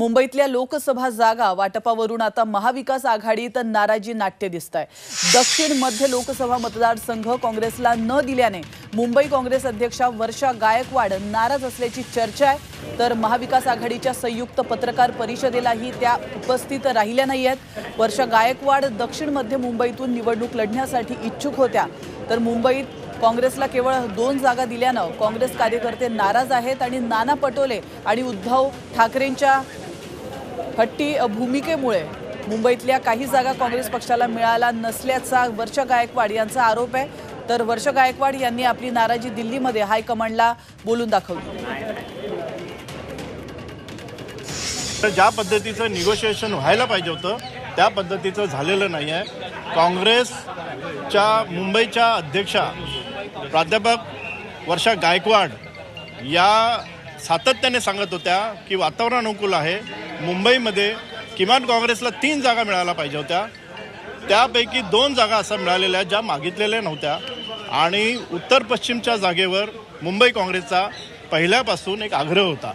मुंबईतल्या लोकसभा जागा वाटपावरून आता महाविकास आघाडीत नाराजी नाट्य दिसत आहे दक्षिण मध्य लोकसभा मतदारसंघ काँग्रेसला न दिल्याने मुंबई काँग्रेस अध्यक्षा वर्षा गायकवाड नाराज असल्याची चर्चा आहे. तर महाविकास आघाडीच्या संयुक्त पत्रकार परिषदेलाही त्या उपस्थित राहिल्या नाही आहेत वर्षा गायकवाड दक्षिण मध्य मुंबईतून निवडणूक लढण्यासाठी इच्छुक होत्या. तर मुंबईत काँग्रेसला केवळ दोन जागा दिल्यानं काँग्रेस कार्यकर्ते नाराज आहेत आणि नाना पटोले आणि उद्धव ठाकरेंच्या हट्टी भूमिकेमुळे मुंबईतल्या काही जागा काँग्रेस पक्षाला मिळाला नसल्याचा वर्षा गायकवाड यांचा आरोप आहे. तर वर्षा गायकवाड यांनी आपली नाराजी दिल्लीमध्ये हायकमांडला बोलून दाखवली. तर ज्या पद्धतीचं निगोशिएशन व्हायला पाहिजे होतं त्या पद्धतीचं झालेलं नाही आहे. काँग्रेसच्या मुंबईच्या अध्यक्षा प्राध्यापक वर्षा गायकवाड या सातत्याने सांगत होत्या की वातावरण अनुकूल आहे. मुंबईमध्ये किमान काँग्रेसला तीन जागा मिळायला पाहिजे होत्या. त्यापैकी दोन जागा असं मिळालेल्या ज्या मागितलेल्या नव्हत्या. आणि उत्तर पश्चिमच्या जागेवर मुंबई काँग्रेसचा पहिल्यापासून एक आग्रह होता.